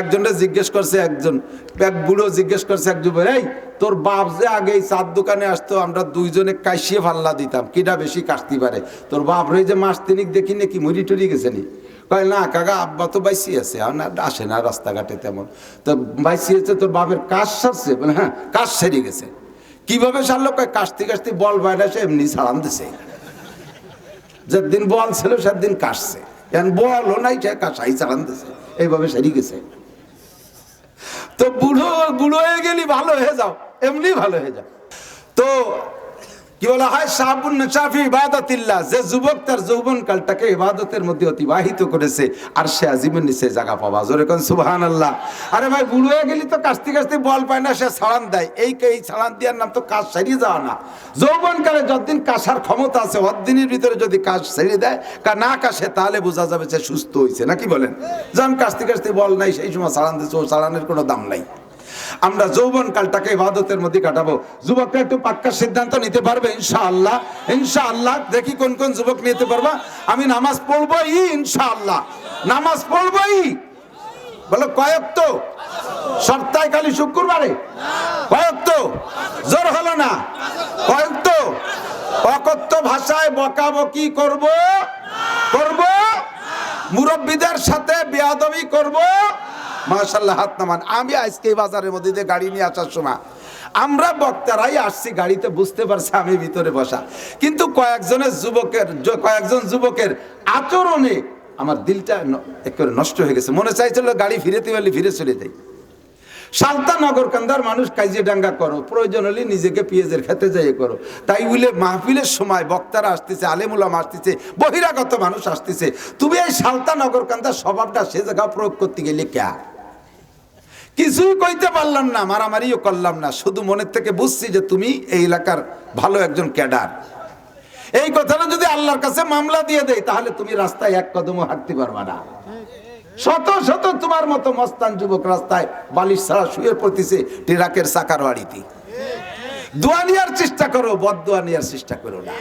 একজনটা জিজ্ঞেস করছে একজন, এক বুড়ো জিজ্ঞেস করছে এক যুবক, এই, তোর বাপ যে আগে চার দোকানে আসতো, আমরা দুইজনে কাশিয়ে ফাল্লা দিতাম, কিটা বেশি কাশতে পারে? তোর বাপ রয়ে যে মাস তিনিক দেখি নাকি মরি টরি গেছে নি কয়, না, কাকা, আব্বা তো বাইসি আছে না, আসে না রাস্তাঘাটে তেমন। তো বাইসি আছে তোর বাপের কাজ সারছে, বলে হ্যাঁ কাশ সেরে গেছে। কীভাবে সারলো? কয়, কাশতে কাশতে বল বাইরে এসে এমনি সারান দিছে। যেদিন বল ছিল, সেদিন কাশছে। এখন বলও নাই, সে কাশাই চালান দিছে। এইভাবে সেরে গেছে। তো বুড়ো বুড়ো হয়ে গেলি ভালো হয়ে যাও এমনি ভালো হয়ে যাও। তো কি বলা হয়? সাবুন চাফি ইবাদতিল্লাহ। যে যুবক তার যৌবন কালটাকে ইবাদতের মধ্যে অতিবাহিত করেছে আর সে আজীবন নিচে জায়গা পাবা জোরে কোন সুবহান আল্লাহ আরে ভাই, বুড়ো হয়ে গেলি তো কাস্তি কাস্তি বল পায় না, সে ছাড়ান দেয়। এই এই ছাড়ান দেওয়ার নাম তো কাজ সারিয়ে যাওয়া না। যৌবন কালে যতদিন কাশার ক্ষমতা আছে অদিনের ভিতরে যদি কাজ ছেড়ে দেয়, কা না কাশে, তাহলে বোঝা যাবে যে সুস্থ হয়েছে নাকি বলেন? যখন কাস্তি কাস্তি বল নাই, সেই সময় ছাড়ান দিচ্ছে ও ছাড়ানোর কোনো দাম নাই। আমরা যৌবন কালটাকে ইবাদতের মধ্যে কাটাবো। যুবকরা একটু পাক্কা সিদ্ধান্ত নিতে পারবে, ইনশাআল্লাহ। ইনশাআল্লাহ, দেখি কোন কোন যুবক নিতে পারবা। আমি নামাজ পড়বোই, ইনশাআল্লাহ। নামাজ পড়বোই। বলো, কয়েক তো? সপ্তাহে খালি শুক্রবারে? কয়েক তো? জোর হলো না? কয়েক তো? অকথ্য ভাষায় বকাবকি করব? করব? মুরব্বীদের সাথে বেয়াদবি করব? মাশাল্লাহ হাত নামান। আমি আজকে এই বাজারের মধ্যে দিয়ে গাড়ি নিয়ে আসার সময় আমরা বক্তারাই আসছি, গাড়িতে বুঝতে পারছি আমি ভিতরে বসা। কিন্তু কয়েকজনের যুবকের কয়েকজন যুবকের আচরণে আমার দিলটা নষ্ট হয়ে গেছে। মনে চাইছিল গাড়ি ফিরেতে পারলে ফিরে চলে যাই। সালতা নগর কান্দার মানুষ কাইজে ডাঙ্গা করো, প্রয়োজন হলে নিজেকে পেঁয়াজের খেতে যাই করো। তাই বলে মাহফিলের সময় বক্তারা আসতেছে আলেমুলাম আসতেছে, বহিরাগত মানুষ আসতেছে। তুমি এই সালতা নগর কান্দার স্বভাবটা সে জায়গা প্রয়োগ করতে গেলে ক্যা কিছুই কইতে পারলাম না, মারামারিও করলাম না। শুধু মনের থেকে বুঝছি যে তুমি এই এলাকার ভালো একজন ক্যাডার। এই কথাটা যদি আল্লাহর কাছে মামলা দিয়ে দেয়, তাহলে তুমি রাস্তায় এক কদমও হাঁটতে পারবা না। শত শত তোমার মতো মস্তান যুবক রাস্তায় বালিশ ছাড়া শুয়ে পড়তেছে ট্রাকের চাকার বাড়িতে। দোয়া নেওয়ার চেষ্টা করো, বদ দোয়া নেওয়ার চেষ্টা করো না।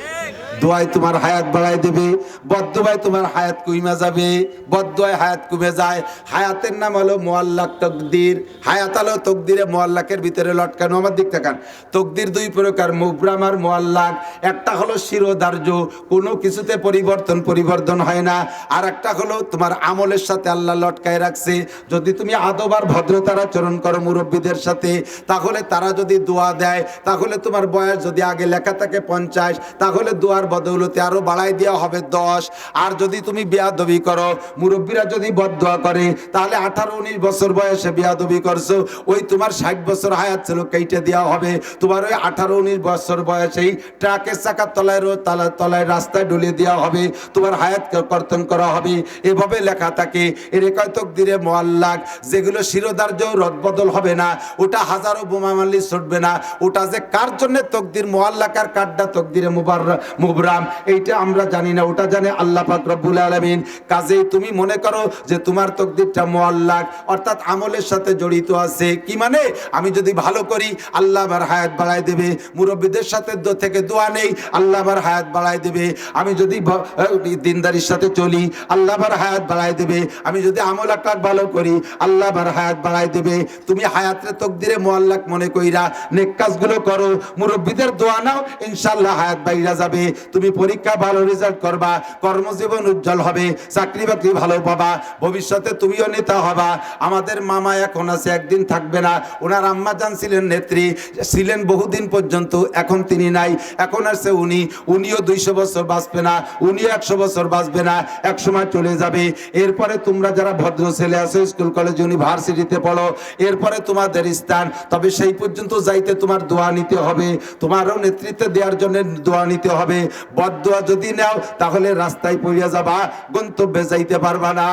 দোয়ায় তোমার হায়াত বাড়াই দেবে বদদোয়ায় তোমার হায়াত কইমা যাবে বদদোয়ায় হায়াত কমে যায়। হায়াতের নাম হলো মোয়াল্লাক তকদির। হায়াত হলো তকদিরে মোয়াল্লাকের ভিতরে লটকানো। আমার দিক থাকান তকদির দুই প্রকার, মুবরাম আর মোয়াল্লাক একটা হলো শিরোধার্য, কোনো কিছুতে পরিবর্তন পরিবর্তন হয় না। আর একটা হলো তোমার আমলের সাথে আল্লাহ লটকায় রাখছে। যদি তুমি আদব আর ভদ্রতার আচরণ করো মুরব্বীদের সাথে, তাহলে তারা যদি দোয়া দেয়, তাহলে তোমার বয়স যদি আগে লেখা থাকে পঞ্চাশ, তাহলে দোয়ার বদৌলতে আরও বাড়াই দেওয়া হবে দশ। আর যদি তুমি বেয়াদবি করো, মুরব্বীরা যদি বদোয়া করে, তাহলে আঠারো, উনিশ বছর বয়সে বেয়াদবি করছ। ওই তোমার ষাট বছর হায়াত ছিল, কেটে দেওয়া হবে। তোমার ওই আঠারো, উনিশ বছর বয়সেই ট্রাকের চাকার তলায় রো- তলায় তলায় রাস্তায় ডলিয়ে দেওয়া হবে। তোমার হায়াত কর্তন করা হবে। এভাবে লেখা থাকে। এর কয়তক দিরে মোয়াল্লাক, যেগুলো শিরোধার্য রদবদল হবে না, ওটা হাজারো বোমা মারলি ছুটবে না, ওটা যে কার জন্য তকদির মোয়াল্লাকার কাড্ডা তকদিরে মুবার মুবরাম? এইটা আমরা জানি না, ওটা জানে আল্লাহ পাক রব্বুল আলামিন। কাজেই তুমি মনে করো যে তোমার তকদিরটা মোয়াল্লাক অর্থাৎ আমলের সাথে জড়িত আছে। কি মানে? আমি যদি ভালো করি, আল্লাহ আমার হায়াত বাড়ায় দেবে। মুরব্বীদের সাথে থেকে দোয়া নেই, আল্লাহ আমার হায়াত বাড়ায় দেবে। আমি যদি দিনদারির সাথে চলি, আল্লাহ আমার হায়াত বাড়ায় দেবে। আমি যদি আমল আকার ভালো করি, আল্লাহ আমার হায়াত বাড়ায় দেবে। তুমি হায়াতের তকদিরে মোয়াল্লাক মনে কইরা নেক কাজগুলো করো। মুরব্বীদের দোয়া নাও ইনশাল্লাহ হায়াত বাইরা যাবে। তুমি পরীক্ষা ভালো রেজাল্ট করবা, কর্মজীবন উজ্জ্বল হবে, চাকরি বাকরি ভালো পাবা, ভবিষ্যতে তুমিও নেতা হবা। আমাদের মামা এখন আছে, একদিন থাকবে না। ওনার আম্মা জান ছিলেন নেত্রী, ছিলেন বহুদিন পর্যন্ত, এখন তিনি নাই। এখন আসছে উনি, উনিও দুইশো বছর বাঁচবে না, উনিও একশো বছর বাঁচবে না এক সময় চলে যাবে। এরপরে তোমরা যারা ভদ্র ছেলে আছো, স্কুল, কলেজ, ইউনিভার্সিটিতে পড়ো, এরপরে তোমাদের স্থান, তবে সেই পর্যন্ত যাইতে তোমার দোয়া নিতে হবে। তোমারও নেতৃত্ব দেওয়ার জন্য দোয়া নিতে হবে। বদোয়া যদি নাও, তাহলে রাস্তায় পড়িয়া যাবা, গন্তব্যে যাইতে পারবা না।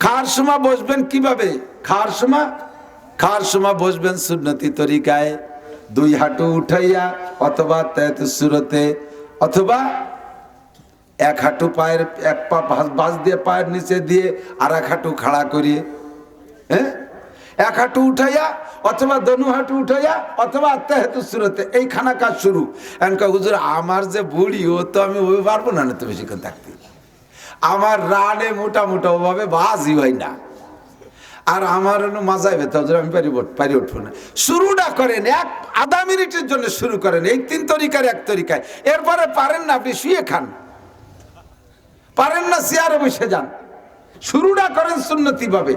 খাওয়ার সময় বসবেন কীভাবে? খাওয়ার সময় খাওয়ার সময় বসবেন সুন্নতি তরিকায়। দুই হাঁটু উঠাইয়া, অথবা সুরতে, অথবা এক হাঁটু পায়ের, এক পা ভাঁজ দিয়ে পায়ের নিচে দিয়ে আর এক হাঁটু খাড়া করিয়ে হ্যাঁ? এক হাঁটু উঠাইয়া অথবা দনু হাঁটু উঠাইয়া অথবা আত্মা হেতু সুরতে এই খানা কাজ শুরু। এনকা হুজুর, আমার যে বুড়ি, ও তো আমি ওই পারব না তো বেশিক্ষণ থাকতে। আমার রানে মোটা মোটা ওভাবে বাজি হয় না। আর আমার হলো মাজায় ব্যথা, হুজুর, আমি পারি পারি উঠবো না। শুরুটা করেন, এক আধা মিনিটের জন্য শুরু করেন, এই তিন তরিকার, এক তরিকায়। এরপরে পারেন না, আপনি শুয়ে খান। পারেন না চেয়ারে বসে যান। শুরুটা করেন সুন্নতি ভাবে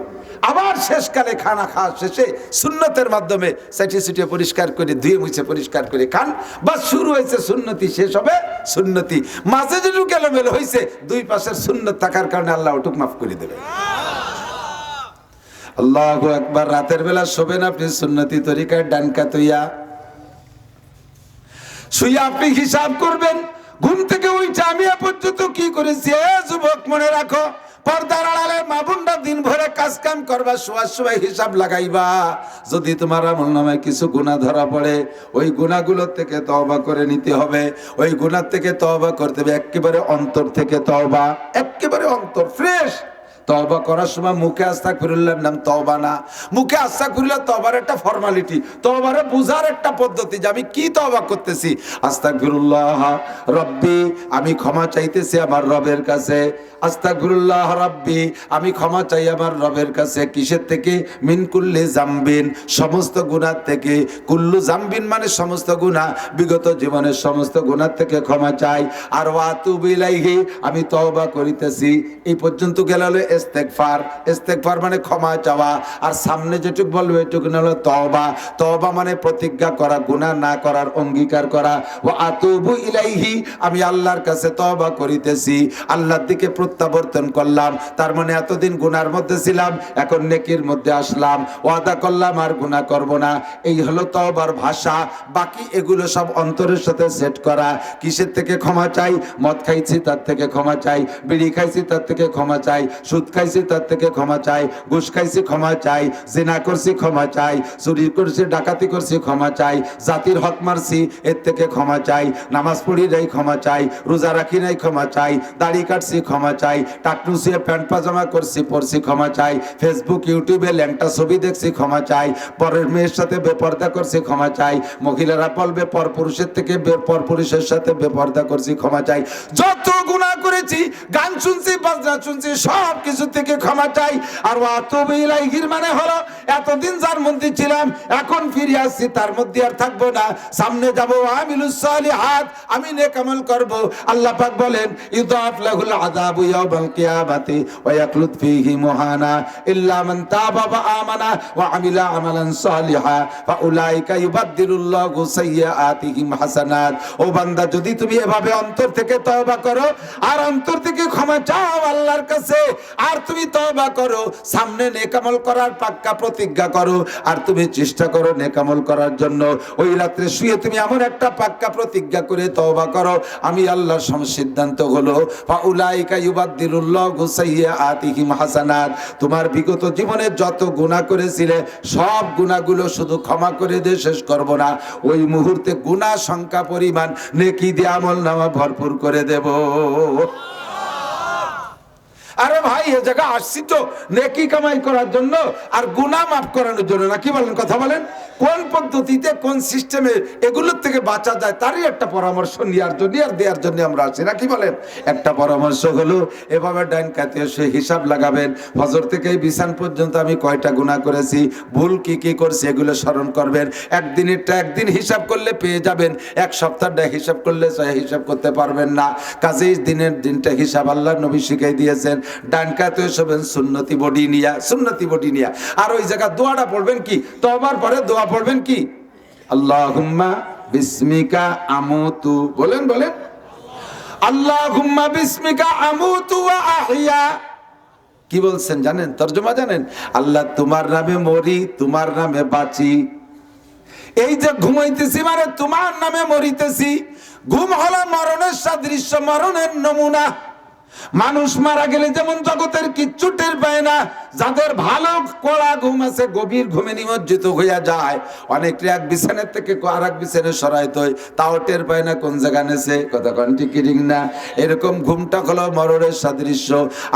আবার শেষকালে খানা খাওয়া শেষে সুন্নতের মাধ্যমে সেটি সিটিয়ে পরিষ্কার করে, ধুয়ে মুছে পরিষ্কার করে খান। বা শুরু হয়েছে সুন্নতি, শেষ হবে সুন্নতি। মাঝে যেটুকু এলোমেলো হয়েছে, দুই পাশের সুন্নত থাকার কারণে আল্লাহ ওটুক মাফ করে দেবে। আল্লাহ একবার রাতের বেলা শোবেন আপনি সুন্নতি তরিকায় ডানকা তৈয়া। শুয়ে আপনি হিসাব করবেন, ঘুম থেকে উঠে আমি পর্যন্ত কি করেছি? যুবক, মনে রাখো পর্দার আড়ালে মা বোনরা দিন ভরে কাজ কাম করবা শোয়ার সময় হিসাব লাগাইবা। যদি তোমার আমল নামে কিছু গুণা ধরা পড়ে, ওই গুণাগুলোর থেকে তওবা করে নিতে হবে। ওই গুণার থেকে তওবা করতে হবে, একেবারে অন্তর থেকে তওবা, একেবারে অন্তর ফ্রেশ তওবা করার সময় মুখে আস্তাগফিরুল্লাহর নাম তওবা না। মুখে আস্তাগফিরুল্লাহ তবার একটা ফর্মালিটি তওবারে বুঝার একটা পদ্ধতি যে আমি কি তওবা করতেছি। আস্তাগফিরুল্লাহ রব্বি, আমি ক্ষমা চাইতেছি আমার রবের কাছে। আস্তাগফিরুল্লাহ রব্বি, আমি ক্ষমা চাই আমার রবের কাছে। কিসের থেকে? মিন কুল্লি জাম্বিন, সমস্ত গুণার থেকে। কুল্লু জাম্বিন মানে সমস্ত গুনাহ, বিগত জীবনের সমস্ত গুণার থেকে ক্ষমা চাই। আর ওয়াতুবু ইলাইহি, আমি তওবা করিতেছি। এই পর্যন্ত গেল হলো ইস্তেগফার ইস্তেগফার মানে ক্ষমা চাওয়া, আর সামনে যেটুক বলবে এটুকু হলো তওবা। তওবা মানে প্রতিজ্ঞা করা, গুনাহ না করার অঙ্গীকার করা। ও আতুবু ইলাইহি, আমি আল্লাহর কাছে তওবা করিতেছি, আল্লাহর দিকে প্রত্যাবর্তন করলাম, তার মানে এতদিন গুনার মধ্যে ছিলাম, এখন নেকির মধ্যে আসলাম, ওয়াদা করলাম আর গুনাহ করব না। এই হলো তওবার ভাষা, বাকি এগুলো সব অন্তরের সাথে সেট করা। কিসের থেকে ক্ষমা চাই? মদ খাইছি, তার থেকে ক্ষমা চাই। বিড়ি খাইছি, তার থেকে ক্ষমা চাই। সুদ খাইছি তার থেকে ক্ষমা চাই ঘুষ খাইছি ক্ষমা চাই জেনা করছি ক্ষমা চাই চুরি করছি ডাকাতি করছি ক্ষমা চাই জাতির হক মারছি এর থেকে ক্ষমা চাই নামাজ পড়ি নাই ক্ষমা চাই রোজা রাখি নাই ক্ষমা চাই দাড়ি কাটছি ক্ষমা চাই টাকনুসিয়ে প্যান্ট পাজামা করছি পড়ছি ক্ষমা চাই ফেসবুক ইউটিউবে ল্যাংটা ছবি দেখছি ক্ষমা চাই পরের মেয়ের সাথে বেপর্দা করছি ক্ষমা চাই মহিলারা বলবে পর পুরুষের থেকে পর পুরুষের সাথে বেপর্দা করছি ক্ষমা চাই যত গুণা করেছি গান শুনছি বাজনা শুনছি সব কিছু থেকে ক্ষমা চাই। আর ওয়াতুবিলাইহির মানে হলো, এতদিন যার মধ্যে ছিলাম, এখন ফিরে আসছি, তার মধ্যে আর থাকব না। সামনে যাব, আমিলুস সালিহাত, আমি নেক আমল করব। আল্লাহ পাক বলেন, ইউদাফ লাহুল আযাবু ইয়াউমাল কিয়ামাতি ওয়া ইয়াকলুদ ফীহি মুহানা ইল্লা মান তাবা ওয়া আমানা ওয়া আমিলা আমালান সালিহা। ফাউলাইকা ইউবাদদিলুল্লাহু সাইয়্যাতিহিম হাসানাত। ও বান্দা, যদি তুমি এভাবে অন্তর থেকে তওবা করো, আর অন্তর থেকে ক্ষমা চাও আল্লাহর কাছে আর তুমি তওবা করো, সামনে নেকামল করার পাক্কা প্রতিজ্ঞা করো, আর তুমি চেষ্টা করো নেকামল করার জন্য। ওই রাত্রে শুয়ে তুমি এমন একটা পাক্কা প্রতিজ্ঞা করে তওবা করো, আমি আল্লাহর সম সিদ্ধান্ত হলো সাইয়্যাতিহিম হাসানাত। তোমার বিগত জীবনে যত গুনাহ করেছিলে, সব গুনাহগুলো শুধু ক্ষমা করে দিয়ে শেষ করব না। ওই মুহূর্তে গুনাহ সংখ্যা পরিমাণ নেকি দিয়ে আমল নামা ভরপুর করে দেব। আরে ভাই, এ জায়গা আসছি তো। নেকি কামাই করার জন্য আর গুনাহ মাফ করানোর জন্য না, কি বলেন, কথা বলেন? কোন পদ্ধতিতে, কোন সিস্টেমে এগুলোর থেকে বাঁচা যায়, তারই একটা পরামর্শ নেওয়ার জন্য আর দেওয়ার জন্য আমরা আছি না, কি বলেন? একটা পরামর্শ হলো, এভাবে ডাইন কাতে সে হিসাব লাগাবেন। ফজর থেকে বিছান পর্যন্ত আমি কয়টা গুনাহ করেছি, ভুল কি কি করছি, এগুলো স্মরণ করবেন। একদিনেরটা একদিন হিসাব করলে পেয়ে যাবেন, এক সপ্তাহটা হিসাব করলে হিসাব করতে পারবেন না। কাজেই দিনের দিনটা হিসাব আল্লাহ নবী শিখাই দিয়েছেন শোবেন সুন্নতি বডি নিয়া, সুন্নতি বডি নিয়া। আর ওই দোয়াটা পড়বেন কি? পরে দোয়া পড়বেন কি? বিসমিকা বলেন বলেন। আল্লাহুম্মা বিসমিকা আমুতু ওয়া আহইয়া কি বলছেন জানেন? তর্জমা জানেন? আল্লাহ তোমার নামে মরি, তোমার নামে বাঁচি। এই যে ঘুমাইতেছি মানে তোমার নামে মরিতেছি। ঘুম হলো মরণের সাদৃশ্য, মরণের নমুনা। মানুষ মারা গেলে যেমন জগতের কিচ্ছু টের পায় না, যাদের ভালো কড়া ঘুম আছে, গভীর ঘুমে নিমজ্জিত হইয়া যায়। অনেক এক বিছানের থেকে আর এক বিছানে সরাইতে হয়, তাও টের পায় না কোন জায়গা নেছে, কথা কন্টিকিরিং না। এরকম ঘুমটা হলো মরণের সাদৃশ্য।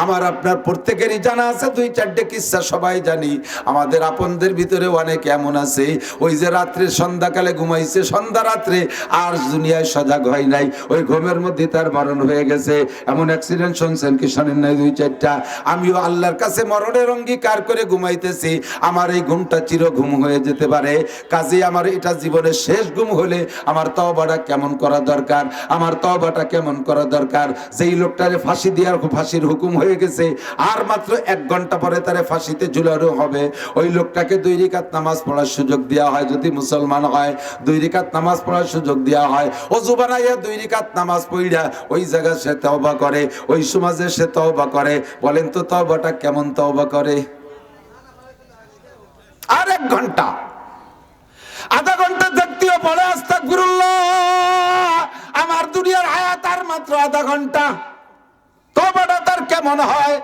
আমার আপনার প্রত্যেকেরই জানা আছে, দুই চারটে কিস্সা সবাই জানি। আমাদের আপনদের ভিতরে অনেক এমন আছে, ওই যে রাত্রে সন্ধ্যাকালে ঘুমাইছে, সন্ধ্যা রাত্রে আর দুনিয়ায় সজাগ হয় নাই। ওই ঘুমের মধ্যে তার মরণ হয়ে গেছে। এমন অ্যাক্সিডেন্ট শুনছিলেন শুনছেন কি শোনেন নাই দুই চারটা? আমিও আল্লাহর কাছে মরণের অঙ্গীকার করে ঘুমাইতেছি। আমার এই ঘুমটা চির ঘুম হয়ে যেতে পারে। কাজে আমার এটা জীবনের শেষ ঘুম হলে আমার তবাটা কেমন করা দরকার? আমার তবাটা কেমন করা দরকার? যেই লোকটারে ফাঁসি দেওয়ার ফাঁসির হুকুম হয়ে গেছে, আর মাত্র এক ঘণ্টা পরে তারে ফাঁসিতে ঝুলানো হবে। ওই লোকটাকে দুই রিকাত নামাজ পড়ার সুযোগ দেওয়া হয় যদি মুসলমান হয়। দুই রিকাত নামাজ পড়ার সুযোগ দেওয়া হয়। অজু বানাইয়া দুই রিকাত নামাজ পড়িয়া ওই জায়গায় সে তওবা করে। ওই সমাজে সে তওবা করে। বলেন তো তওবাটা কেমন তওবা করে? আর এক ঘণ্টা। আধা ঘণ্টা দেখতেও পড়ে, আস্তাগফিরুল্লাহ। আমার দুনিয়ার হায়াত আর মাত্র আধা ঘণ্টা। তওবাটা তার কেমন হয়?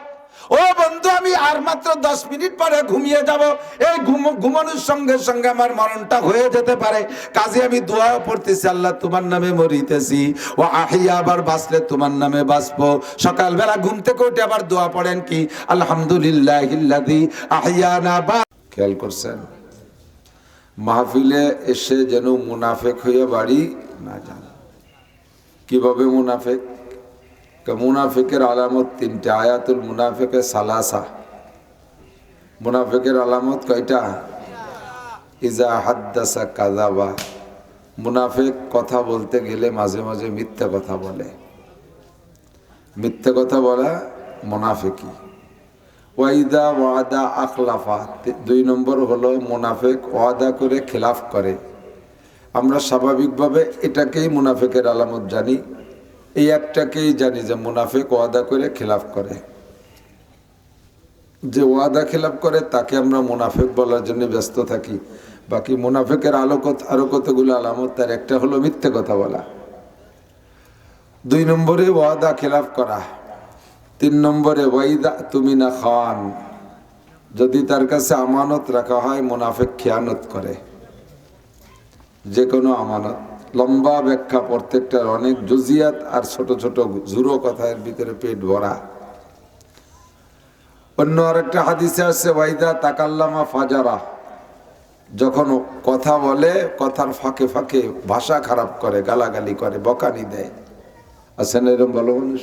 ও বন্ধু, আমি আর মাত্র দশ মিনিট পরে ঘুমিয়ে যাব। এই ঘুমানোর সঙ্গে সঙ্গে আমার মরণটা হয়ে যেতে পারে। কাজে আমি দোয়া পড়তেছি, আল্লাহ তোমার নামে মরিতেছি। ও আহিয়া আবার বাঁচলে তোমার নামে বাঁচবো। সকালবেলা ঘুম থেকে উঠে আবার দোয়া পড়েন কি? আলহামদুলিল্লাহ আহিয়া না বা খেয়াল করছেন? মাহফিলে এসে যেন মুনাফেক হয়ে বাড়ি না যান। কীভাবে মুনাফেক? মুনাফিকের আলামত তিনটে, আয়াতুল মুনাফিকে সালাসা। মুনাফিকের আলামত কয়টা? ইজা হাদ্দাসা কাজাবা মুনাফিক কথা বলতে গেলে মাঝে মাঝে মিথ্যা কথা বলে। মিথ্যা কথা বলা মুনাফিকি ওয়াইদা ওয়াদা আখলাফা। দুই নম্বর হলো মুনাফিক ওয়াদা করে খেলাফ করে। আমরা স্বাভাবিকভাবে এটাকেই মুনাফিকের আলামত জানি। এই একটাকেই জানি যে মুনাফিক ওয়াদা করে খেলাফ করে। যে ওয়াদা খেলাফ করে, তাকে আমরা মুনাফেক বলার জন্য ব্যস্ত থাকি। বাকি মুনাফেকের আলো কত আরও কতগুলো আলামত, তার একটা হলো মিথ্যে কথা বলা। দুই নম্বরে ওয়াদা খেলাফ করা। তিন নম্বরে ওয়াইদা তুমি না খান। যদি তার কাছে আমানত রাখা হয়, মুনাফেক খেয়ানত করে। যে কোনো আমানত। লম্বা ব্যাখ্যা প্রত্যেকটার অনেক জুজিয়াত আর ছোট ছোট ঝুরো কথার ভিতরে পেট ভরা। অন্য আরেকটা হাদিসে আছে ওয়াইদা তাকাল্লামা ফাজারা। যখন কথা বলে, কথার ফাঁকে ফাঁকে ভাষা খারাপ করে, গালাগালি করে, বকানি দেয়। আছেন এরকম ভালো মানুষ?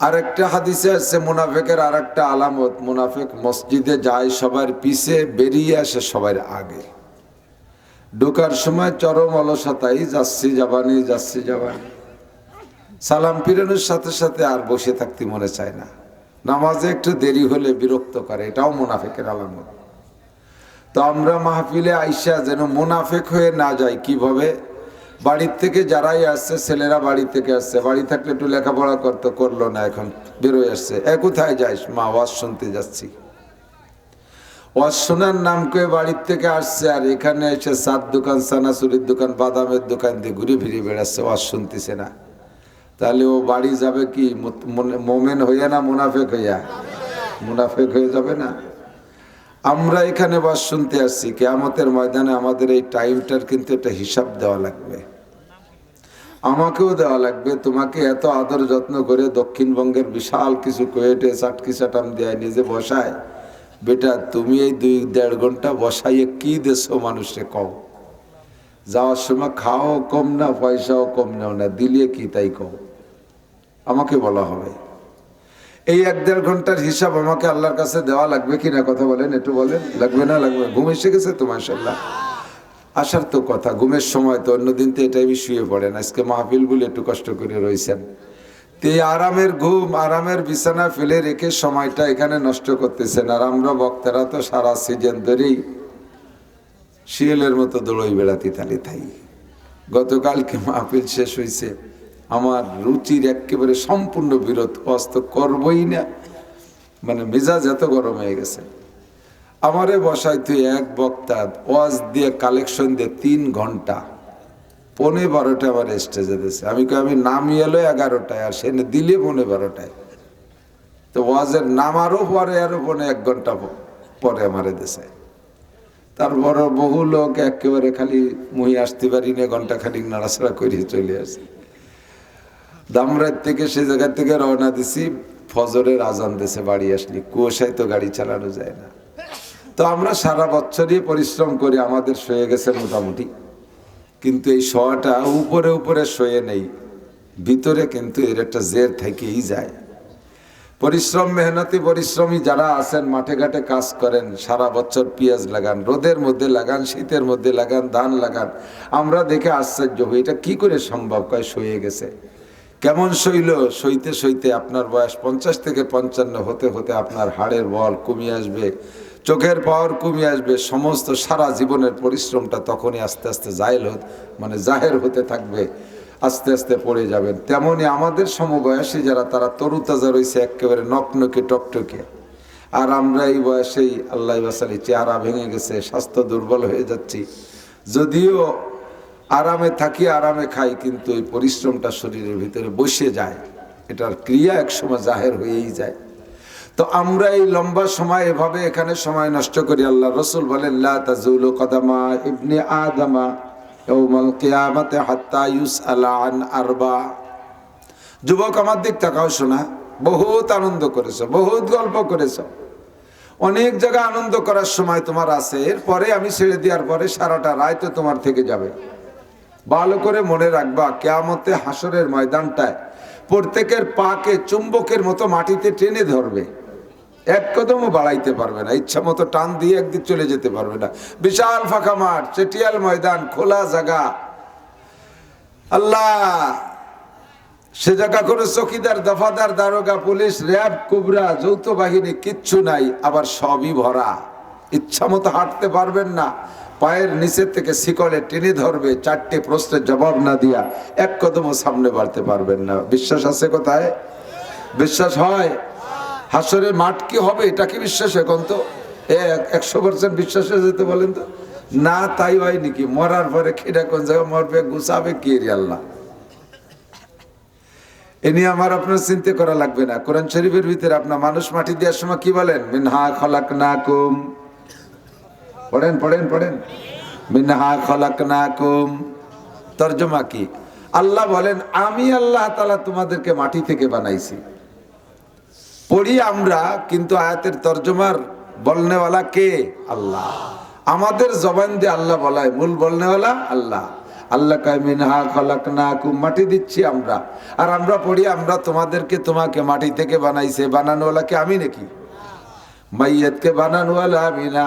আরেকটা হাদিসে আছে মুনাফেকের আরেকটা আলামত। মুনাফেক মসজিদে যায়, সবার পিছে বেরিয়ে আসে সবার আগে। ঢোকার সময় চরম অলসতাই যাচ্ছি, যাবানি যাচ্ছি, যাবানি। সালাম পিরানোর সাথে সাথে আর বসে থাকতে মনে চায় না। নামাজে একটু দেরি হলে বিরক্ত করে, এটাও মুনাফেকের আলামত। তো আমরা মাহফিলে আইসা যেন মুনাফেক হয়ে না যাই, কীভাবে? বাড়ির থেকে যারাই আসছে, ছেলেরা বাড়ি থেকে আসছে, বাড়ি থাকলে একটু লেখাপড়া করতো, করল না, এখন বেরোয় আসছে। এ কোথায় যাইস মা ওয়াজ শুনতে যাচ্ছি। ওয়াজ নাম করে বাড়ির থেকে আসছে, আর এখানে এসে সাত দোকান, সানাসুরির দোকান, বাদামের দোকান দিয়ে ঘুরে ফিরে বেড়াচ্ছে ওয়াজ শুনতেছে না। তাহলে ও বাড়ি যাবে কি? মনে- মোমেন হইয়া না মুনাফেক হইয়া? মুনাফেক হয়ে যাবে না। আমরা এখানে বাস শুনতে আসছি, কেয়ামতের ময়দানে আমাদের এই টাইমটার কিন্তু একটা হিসাব দেওয়া লাগবে। আমাকেও দেওয়া লাগবে, তোমাকে এত আদর যত্ন করে দক্ষিণবঙ্গের বিশাল কিছু কোয়েটে চাটকি চাটাম দেয় নিজে বসায়। বেটা, তুমি এই দুই দেড় ঘণ্টা বসাইয়ে কি দেশো মানুষে কও? যাওয়ার সময় খাও কম না, পয়সাও কম নাও না দিলে কি তাই কও? আমাকে বলা হবে। এই এক দেড় ঘণ্টার হিসাব আমাকে আল্লাহর কাছে দেওয়া লাগবে কি না কথা বলেন, একটু বলেন? লাগবে না, লাগবে ঘুম এসে গেছে তো মাসাল্লাহ আসার তো কথা, ঘুমের সময় তো, অন্যদিন তো এটাই শুয়ে পড়েন আজকে মাহফিল বলে একটু কষ্ট করে রয়েছেন। এই আরামের ঘুম, আরামের বিছানা ফেলে রেখে সময়টা এখানে নষ্ট করতেছেন। আর আমরা বক্তারা তো সারা সিজন ধরেই শিয়ালের মতো দৌড়ই বেড়াতে তালি থাই গতকালকে মাহফিল শেষ হয়েছে আমার রুচির একেবারে সম্পূর্ণ বিরোধ। অস্ত করবই না। মানে মেজাজ এত গরম হয়ে গেছে। আমারে বসাই তুই এক বক্তা ওয়াজ দিয়ে কালেকশন দিয়ে তিন ঘণ্টা পৌনে বারোটা আমার স্টেজে দিয়েছে আমি কই, আমি নামি এলো এগারোটায় আর সেনে দিলে পৌনে বারোটায়। তো ওয়াজের নামারও পরে আরও পৌনে এক ঘণ্টা পরে আমারে দেশে তারপর বহু লোক একেবারে খালি মুই আসতে পারি না ঘণ্টা খানিক নাড়াচাড়া করিয়ে চলে আসে। দামরাত থেকে সে জায়গা থেকে রওনা দিছি, ফজরের আজান দেশে বাড়ি আসলি। কুয়াশায় তো গাড়ি চালানো যায় না। তো আমরা সারা বছরই পরিশ্রম করি, আমাদের সয়ে গেছে মোটামুটি। কিন্তু এই শোয়াটা উপরে উপরে শোয়ে নেই, ভিতরে কিন্তু এর একটা জের থেকেই যায়। পরিশ্রম, মেহনতি, পরিশ্রমী যারা আছেন, মাঠে ঘাটে কাজ করেন, সারা বছর পেঁয়াজ লাগান, রোদের মধ্যে লাগান, শীতের মধ্যে লাগান, ধান লাগান, আমরা দেখে আশ্চর্য হই, এটা কি করে সম্ভব? কয় সয়ে গেছে। কেমন সইল সইতে সইতে আপনার বয়স পঞ্চাশ থেকে পঞ্চান্ন, হতে হতে আপনার হাড়ের বল কমিয়ে আসবে। চোখের পাওয়ার কমিয়ে আসবে, সমস্ত সারা জীবনের পরিশ্রমটা তখনই আস্তে আস্তে জাহেল হতে মানে জাহের হতে থাকবে, আস্তে আস্তে পড়ে যাবেন। তেমনি আমাদের সমবয়সী যারা, তারা তরুতাজা রয়েছে, একেবারে নকনকে টকটকে। আর আমরা এই বয়সেই, আল্লাহ বাসালি চেহারা ভেঙে গেছে, স্বাস্থ্য দুর্বল হয়ে যাচ্ছি। যদিও আরামে থাকি, আরামে খাই, কিন্তু এই পরিশ্রমটা শরীরের ভিতরে বসে যায়। এটার ক্রিয়া একসময় জাহের হয়েই যায়। তো আমরা এই লম্বা সময় এভাবে এখানে সময় নষ্ট করি। আল্লাহ রসুল বলেন যুবক, আমার দিক তাকাও শোনা, বহুত আনন্দ করেছ, বহুত গল্প করেছ। অনেক জায়গা আনন্দ করার সময় তোমার আছে, এরপরে আমি ছেড়ে দেওয়ার পরে সারাটা রায় তো তোমার থেকে যাবে। ভালো করে মনে রাখবা, কেয়ামতে হাসরের ময়দানটায় প্রত্যেকের পাকে চুম্বকের মতো মাটিতে টেনে ধরবে। এক কদমও বাড়াইতে পারবে না। ইচ্ছা মতো টান দিয়ে একদিন চলে যেতে পারবে না। বিশাল ফাঁকা মাঠ, চেটিয়াল ময়দান, খোলা জায়গা। আল্লাহ, সে জায়গা করে চকিদার, দফাদার, দারোগা, পুলিশ, র্যাব, কুবরা, যৌথ বাহিনী কিচ্ছু নাই, আবার সবই ভরা। ইচ্ছা মতো হাঁটতে পারবেন না। পায়ের নিচে থেকে শিকলে টেনে ধরবে, চারটে প্রশ্নের জবাব না দিয়া এক কদমও সামনে বাড়তে পারবেন না। বিশ্বাস আছে কোথায়? বিশ্বাস হয়? হাসরের মাঠ কি হবে, এটা কি বিশ্বাস এখন তো? একশো পার্সেন্ট বিশ্বাসে যেতে বলেন তো? না, তাই হয় নাকি মরার পরে খেটা কোন জায়গায় মরবে, গুছাবে কে রে আল্লাহ? এ নিয়ে আমার আপনার চিন্তা করা লাগবে না। কোরআন শরীফের ভিতরে আপনার মানুষ মাটি দেওয়ার সময় কি বলেন? মিনহা খলাক না কুম পড়েন পড়েন পড়েন মিনহা খলাক না কুম তর্জমা কি আল্লাহ বলেন আমি আল্লাহ তালা তোমাদেরকে মাটি থেকে বানাইছি। পড়ি আমরা, কিন্তু আয়াতের তর্জমার বলনেওয়ালা কে? আল্লাহ। আমাদের জবান দিয়ে আল্লাহ বলায়, মূল বলনেওয়ালা আল্লাহ। আল্লাহ কয়, মিনহা খলাক না মাটি দিচ্ছি আমরা। আর আমরা পড়ি, আমরা তোমাদেরকে তোমাকে মাটি থেকে বানাইছে, বানানোওয়ালাকে আমি নাকি? মাইয়াতকে বানানোওয়ালা আমি না।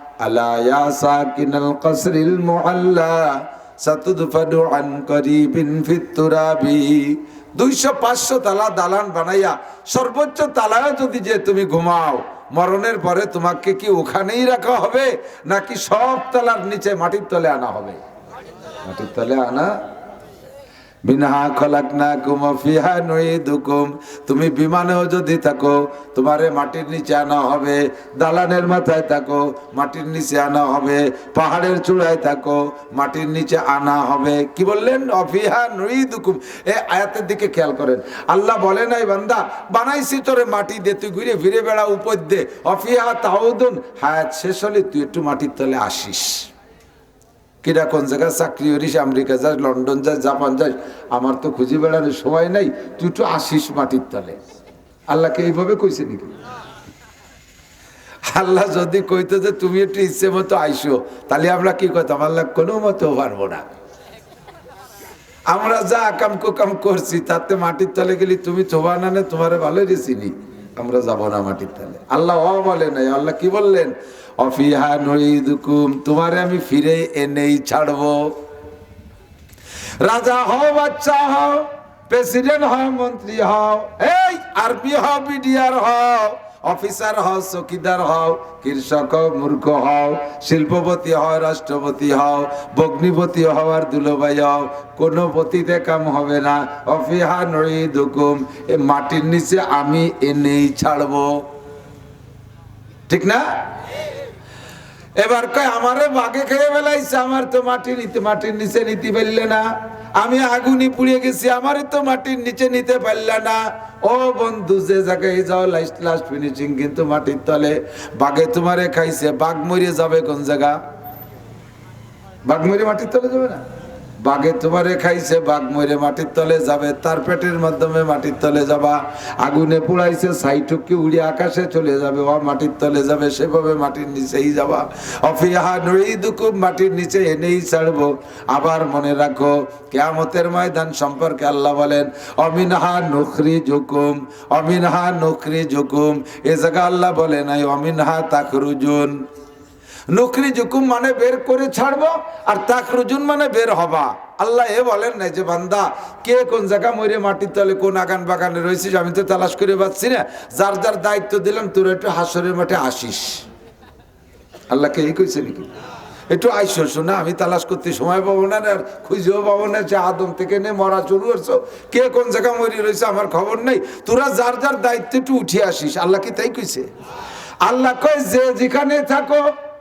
আলা يا ساكن القصر المعلى ستدفن আন قريب في التراب দুইশো পাঁচশো তালা দালান বানাইয়া সর্বোচ্চ তালায় যদি যে তুমি ঘুমাও, মরণের পরে তোমাকে কি ওখানেই রাখা হবে নাকি সব তলার নিচে মাটির তলে আনা হবে? মাটির তলে আনা বিনহা খলাক না কুম ফিহা নুইদুকুম তুমি বিমানেও যদি থাকো, তোমারে মাটির নিচে আনা হবে, দালানের মাথায় থাকো, মাটির নিচে আনা হবে, পাহাড়ের চূড়ায় থাকো, মাটির নিচে আনা হবে। কি বললেন? অফিহা নই দুকুম এ আয়াতের দিকে খেয়াল করেন। আল্লাহ বলে নাই, বান্দা, বানাইছি তোরে মাটি দে, তুই ঘুরে ফিরে বেড়া, উপর দে। অফিহা তাওদুন হায়াত শেষ হলে তুই একটু মাটির তলে আসিস। কিরা কোন জায়গায় চাকরি করিস, আমেরিকা যাস, লন্ডন যাস, জাপান যাস, আমার তো খুঁজে বেড়ানোর সময় নাই, তুই একটু আসিস মাটির তলে। আল্লাহকে এইভাবে কইছে নাকি? আল্লাহ যদি কইতো যে তুমি একটু ইচ্ছে মতো আইসো, তাহলে আমরা কি করতাম? আল্লাহ কোনো মতো পারব না। আমরা যা আকাম কুকাম করছি, তাতে মাটির তলে গেলি তুমি থোবা না তোমারে ভালোই চিনি। আমরা যাব না মাটির তলে। আল্লাহ ও বলে নাই। আল্লাহ কি বললেন? অফিহা নুইদুকুম তোমারে আমি ফিরে এনেই ছাড়বো। রাজা হও, বাচ্চা হও, প্রেসিডেন্ট হও, মন্ত্রী হও, এই আরবি হও, বিডিআর হও, অফিসার হও, চকিদার হও, কৃষক হও, মূর্খ হও, শিল্পপতি হও, রাষ্ট্রপতি হও বগ্নিপতি হওয়ার দুলোবাই হও, কোনো পতিতে কাম হবে না। অফিহা নড়ি দুকুম এ মাটির নিচে আমি এনেই ছাড়বো। ঠিক না? এবার কয়, আমারে বাগে খেয়ে বেলাইছে আমার তো মাটির নিতে মাটির নিচে নিতে পারলে না। আমি আগুনি পুড়িয়ে গেছি আমারই তো মাটির নিচে নিতে পারলে না। ও বন্ধু, যে জায়গায় যাও লাস্ট লাস্ট ফিনিশিং কিন্তু মাটির তলে। বাঘে তোমারে খাইছে, বাঘ মরে যাবে কোন জায়গা? বাঘ মরে মাটির তলে যাবে না? বাঘে তোমারে খাইছে, বাঘ মরে মাটির তলে যাবে। তার পেটের মাধ্যমে মাটির তলে যাবা। আগুনে পুড়াইছে সাইটুকি উড়ে আকাশে চলে যাবে। ও মাটির তলে যাবে, সেভাবে মাটির নিচেই যাবা। অফিহা নুই দুকুম মাটির নিচে এনেই ছাড়বো। আবার মনে রাখো, কেয়ামতের ময়দান সম্পর্কে আল্লাহ বলেন, অমিনহা নখরি জুকুম অমিনহা নখরি জুকুম এ জায়গা আল্লাহ বলে নাই, অমিনহা তাকরুজুন নকরি জুকুম মানে বের করে ছাড়বো আর তাকরুজুন মানে বের হবা। আল্লাহ এ বলেন না যে, বান্দা, কে কোন জায়গা মরে মাটির তলে কোন আগান বাগানে রয়েছিস আমি তো তালাশ করে পাচ্ছি না? যার যার দায়িত্ব দিলাম, তোর একটু হাসরের মাঠে আসিস। আল্লাহকে এই কইছে নাকি? একটু আইসো, শোনা আমি তালাশ করতে সময় পাবো না, আর খুঁজেও পাবো না যে আদম থেকে নে মরা শুরু করছ কে কোন জায়গা মরি রয়েছে আমার খবর নেই। তোরা যার যার দায়িত্ব একটু উঠে আসিস। আল্লাহ কি তাই কইছে? আল্লাহ কয়, যে যেখানে থাকো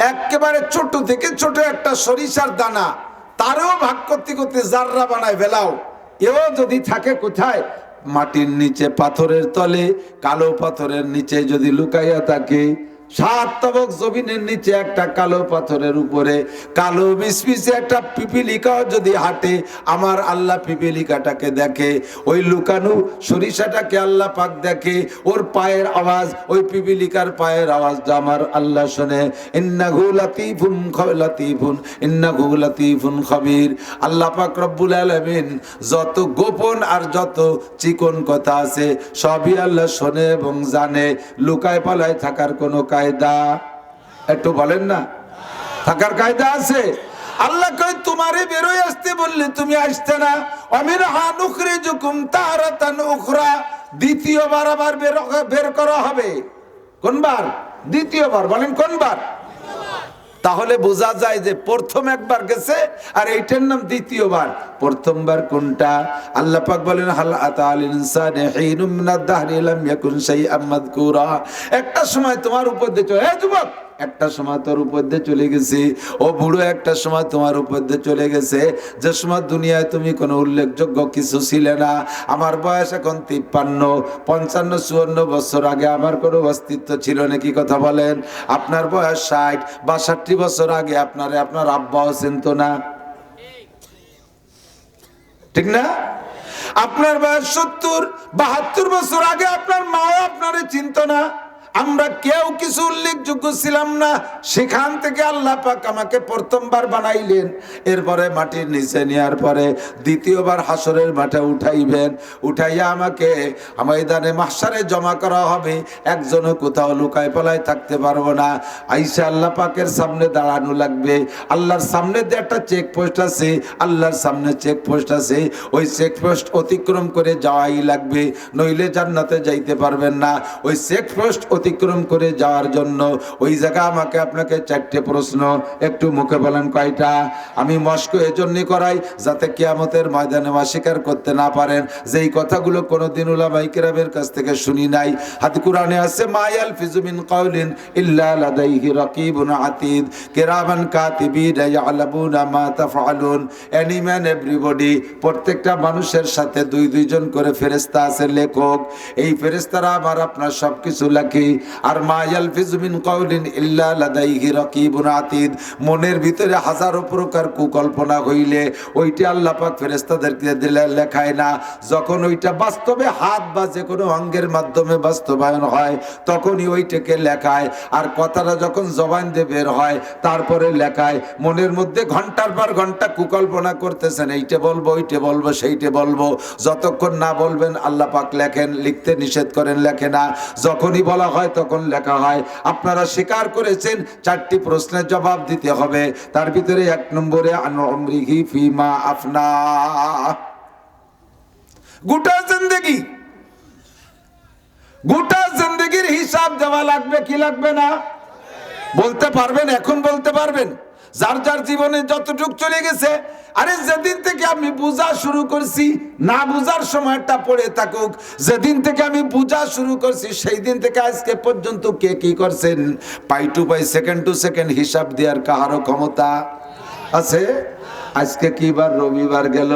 একেবারে ছোট থেকে ছোট একটা সরিষার দানা, তারও ভাগ করতে করতে জাররা বানায় ফেলাও। এও যদি থাকে কোথায়? মাটির নিচে পাথরের তলে, কালো পাথরের নিচে যদি লুকাইয়া থাকে সাত তবক জমিনের নিচে একটা কালো পাথরের উপরে কালো মিসমিসে একটা পিপিলিকাও যদি হাঁটে, আমার আল্লাহ পিপিলিকাটাকে দেখে। ওই লুকানো সরিষাটাকে আল্লাহ পাক দেখে, ওর পায়ের আওয়াজ, ওই পিপিলিকার পায়ের আওয়াজটা আমার আল্লাহ শোনে। লাতিফুন খ- লাতিফুন, ইন্নাহু লাতিফুন খবীর। আল্লাহ পাক রব্বুল আলামিন যত গোপন আর যত চিকন কথা আছে, সবই আল্লাহ শোনে এবং জানে। লুকায় পালায় থাকার কোনো কায়দা। একটু বলেন না। থাকার কায়দা আছে। আল্লাহ কই তোমারে বেরোয় আসতে বললে তুমি আসতে না। অমির হানুকরে জুকুম তারাতান উখরা। দ্বিতীয়বার আবার বের বের করা হবে। কোনবার? দ্বিতীয়বার। বলেন কোনবার? তাহলে বোঝা যায় যে প্রথম একবার গেছে আর এইটার নাম দ্বিতীয়বার। প্রথমবার কোনটা? আল্লাহ পাক বলেন, হাল আতাল ইনসানে হিনুম না দাহরি, লাম ইয়াকুন শাইআম মাযকুরা। একটা সময় তোমার উপর দিত হে এ যুবক একটা সময় তোর উপর দিয়ে চলে গেছে। ও বুড়ো, একটা সময় তোমার উপর দিয়ে চলে গেছে। যে সময় দুনিয়ায় তুমি কোনো উল্লেখযোগ্য কিছু ছিলে না। আমার বয়স এখন তিপ্পান্ন, পঞ্চান্ন, চুয়ান্ন বছর আগে আমার কোনো অস্তিত্ব ছিল নাকি কথা বলেন? আপনার বয়স ষাট, বাষট্টি বছর আগে আপনারে, আপনার আব্বাও চিনত না। ঠিক না? আপনার বয়স সত্তর, বাহাত্তর বছর আগে আপনার মাও আপনারে চিনত না। আমরা কেউ কিছু উল্লেখযোগ্য ছিলাম না। সেখান থেকে আল্লাহ পাক আমাকে প্রথমবার বানাইলেন। এরপরে মাটির নিচে নেওয়ার পরে দ্বিতীয়বার হাসরের মাঠে উঠাইবেন। উঠাইয়া আমাকে ময়দানে মাসারে জমা করা হবে। একজনও কোথাও লুকায় পালায় থাকতে পারব না। আইসা আল্লাহ পাকের সামনে দাঁড়ানো লাগবে। আল্লাহর সামনে যে একটা চেক পোস্ট আছে, আল্লাহর সামনে চেক পোস্ট আছে, ওই চেক পোস্ট অতিক্রম করে যাওয়াই লাগবে। নইলে জান্নাতে যাইতে পারবেন না। ওই চেক পোস্ট অতিক্রম করে যাওয়ার জন্য। ওই জায়গা আমাকে আপনাকে চারটে প্রশ্ন, একটু মুখে বলেন কয়টা? আমি মস্ক এজন্যই করাই যাতে কিয়ামতের ময়দানে অস্বীকার করতে না পারেন। যে এই কথাগুলো কোনোদিন উলামাই কেরামের কাছ থেকে শুনি নাই। হাত কোরআনে আছে মায়াল ফিজুমিন কাউলিন ইল্লা লাদাইহি রাকিবুন আতিদ। কিরামান কাতিবিন ইয়ালামুনা মা তাফআলুন। এনি ম্যান এভরিবডি প্রত্যেকটা মানুষের সাথে দুই দুইজন করে ফেরেশতা আছে, লেখক। এই ফেরেশতারা আমার আপনার সবকিছু লেখে। আর মায়াল ফিজুমিন কাউলিন ইল্লা লাদাইহি রাকিবুন আতিদ। মনের ভিতরে হাজারো প্রকার কুকল্পনা হইলে ওইটা আল্লাহ পাক দিলে লেখায় না। যখন ওইটা বাস্তবে হাত বা যে কোনো অঙ্গের মাধ্যমে বাস্তবায়ন হয়, তখনই ওইটাকে লেখায়। আর কথাটা যখন জবান দিয়ে বের হয়, তারপরে লেখায়। মনের মধ্যে ঘণ্টার পর ঘণ্টা কুকল্পনা করতেছেন, এইটা বলব, ওইটা বলব, সেইটা বলব। যতক্ষণ না বলবেন, আল্লাহ পাক লেখেন, লিখতে নিষেধ করেন, লেখে না। যখনই বলা হয় হয় তখন লেখা হয়, আপনারা স্বীকার করেছেন, চারটি প্রশ্নের জবাব দিতে হবে। তার ভিতরে এক নম্বরে ফিমা আফনা। গোটা জিন্দগি, গোটা জিন্দগির হিসাব দেওয়া লাগবে, কি লাগবে না? বলতে পারবেন, এখন বলতে পারবেন। যার যার জীবনে যতটুক চলে গেছে, আরে যেদিন থেকে আমি বোঝা শুরু করছি, না বুঝার সময়টা পড়ে থাকুক, যেদিন থেকে আমি বোঝা শুরু করছি, সেই দিন থেকে আজকে পর্যন্ত কে কি করছেন? পাই to pi, second to second হিসাব দেওয়ার কাহারও ক্ষমতা আছে? আজকে কি বার রবিবার গেল,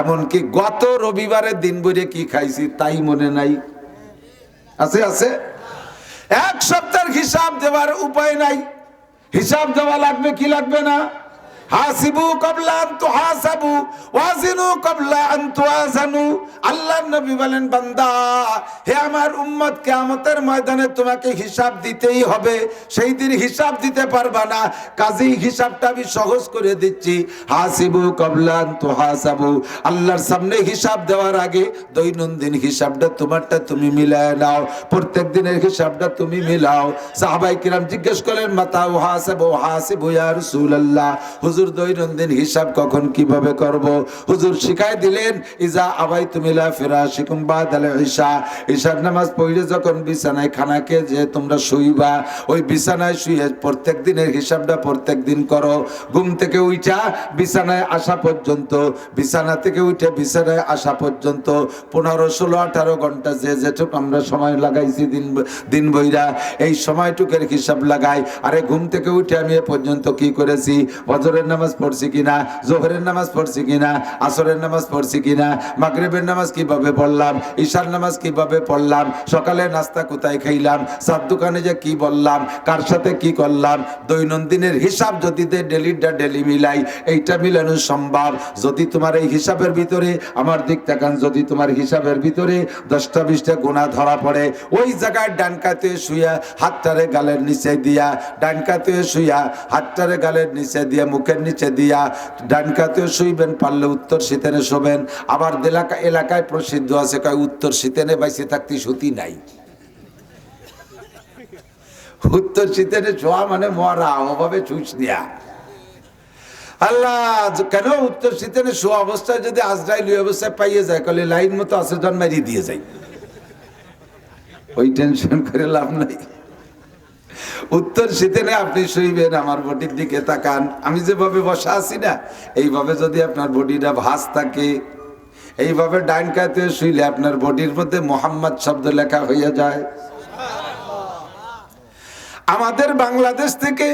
এমনকি গত রবিবারের দিন বইরে কি খাইছি তাই মনে নাই। আছে আছে? এক সপ্তাহের হিসাব দেওয়ার উপায় নাই। হিসাব দেওয়া লাগবে কি লাগবে না? হাসিবু কবলা আনতু হাসাবু, ওয়াজিনু কবলা আনতু আজানু আল্লাহর নবী বলেন, বান্দা, হে আমার উম্মত, কিয়ামতের ময়দানে তোমাকে হিসাব দিতেই হবে। সেই দিন হিসাব দিতে পারবা না। কাজেই হিসাবটা আমি সহজ করে দিচ্ছি। হাসিবু কবলা আনতু হাসাবু। আল্লাহর সামনে হিসাব দেওয়ার আগে দৈনন্দিন হিসাবটা তোমারটা তুমি মিলায় নাও। প্রত্যেক দিনের হিসাবটা তুমি মিলাও। সাহাবাই কিরাম জিজ্ঞেস করলেন মাতা ও হাসাবু, হাসিবু ইয়া রাসূলুল্লাহ। হুজুর দৈনন্দিন হিসাব কখন কীভাবে করব? হুজুর শিখাই দিলেন, ইজা আবাই তুমিলা ফিরাশিকুম বাদাল ইশা ঈশার নামাজ পড়ে যখন বিছানায় খানাকে যে তোমরা শুইবা, ওই বিছানায় শুয়ে প্রত্যেক দিনের হিসাবটা প্রত্যেক দিন করো। ঘুম থেকে উঠা বিছানায় আসা পর্যন্ত, বিছানা থেকে উঠে বিছানায় আসা পর্যন্ত পনেরো, ষোলো, আঠারো ঘণ্টা যে যেটুক আমরা সময় লাগাইছি দিন দিন বইরা, এই সময়টুকের হিসাব লাগাই। আরে ঘুম থেকে উঠে আমি এ পর্যন্ত কি করেছি? ফজরের নামাজ পড়ছি কিনা, জোহরের নামাজ পড়ছি কিনা, আসরের নামাজ পড়ছি কিনা, মাগরিবের নামাজ কীভাবে পড়লাম, ঈশার নামাজ কীভাবে পড়লাম সকালে নাস্তা কোথায় খাইলাম, সাত দোকানে যে কি বললাম, কার সাথে কি করলাম, দৈনন্দিনের হিসাব যদি ডেলিটা ডেলি মিলাই, এইটা মিলানো সম্ভব। যদি তোমার এই হিসাবের ভিতরে, আমার দিক তাকান, যদি তোমার হিসাবের ভিতরে দশটা বিশটা গোনা ধরা পড়ে, ওই জায়গায় ডানকাতে শুয়া হাতটারে গালের নিচে দিয়া ডানকাতে শুয়া হাতটারে গালের নিচে দিয়া মুখের নিচে দিয়া ডানকাতেও শুইবেন, পারলে উত্তর শীতেনে শোবেন। আবার এলাকা এলাকায় প্রসিদ্ধ আছে, কয়, উত্তর শীতেনে বাইসে থাকতে সুতি নাই। উত্তর শীতেনে শোয়া মানে মরা, অভাবে চুষ দিয়া। আল্লাহ, কেন উত্তর শীতেনে শোয়া অবস্থায় যদি আজরাইল ওই অবস্থায় পাইয়ে যায়, কলে লাইন মতো আসে জন্মারি দিয়ে যায়। ওই টেনশন করে লাভ নাই। উত্তর শীতেনে আপনি শুইবেন, আমার বডির দিকে তাকান। আমি যেভাবে বসা আছি না, এইভাবে যদি আপনার বডিটা ভাস থাকে, এইভাবে ডাইন কাতে শুইলে আপনার বডির মধ্যে মোহাম্মদ শব্দ লেখা হইয়া যায়। আমাদের বাংলাদেশ থেকে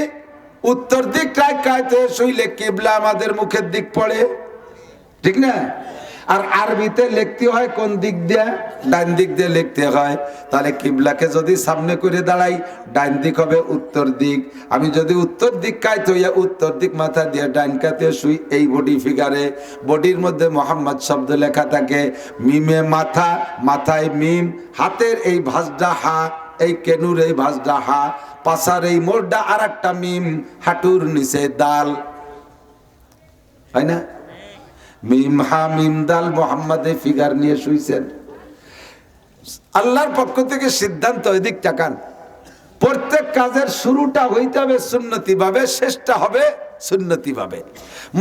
উত্তর দিক কায়তে শুইলে কেবলা আমাদের মুখের দিক পড়ে। ঠিক না? আর আরবিতে লিখতে হয়, কোন দিক দিয়ে? ডান দিক দিয়ে লিখতে হয়। তাহলে কিবলাকে যদি সামনে করে দাঁড়াই, ডান দিক হবে উত্তর দিক। আমি যদি উত্তর দিক কায়ত হইয়া উত্তর দিক মাথা দিয়ে ডান কাতে শুই, এই বডি ফিগারে বডির মধ্যে মোহাম্মদ শব্দ লেখা থাকে, মিমে মাথা, মাথায় মিম, হাতের এই ভাজডা হা, এই কেনুর এই ভাজডা হা, পাশার এই মোরডা আর একটা মিম, হাঁটুর নিচে দাল। হয় না? মিম হা মোহাম্মদে ফিগার নিয়ে শুইছেন। আল্লাহর পক্ষ থেকে সিদ্ধান্ত এদিক তাকান। প্রত্যেক কাজের শুরুটা হইতে হবে সুন্নতি ভাবে শেষটা হবে সুন্নতি ভাবে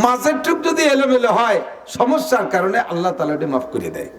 মাঝের টুক যদি এলোমেলো হয়, সমস্যার কারণে আল্লাহ তালাটি মাফ করে দেয়।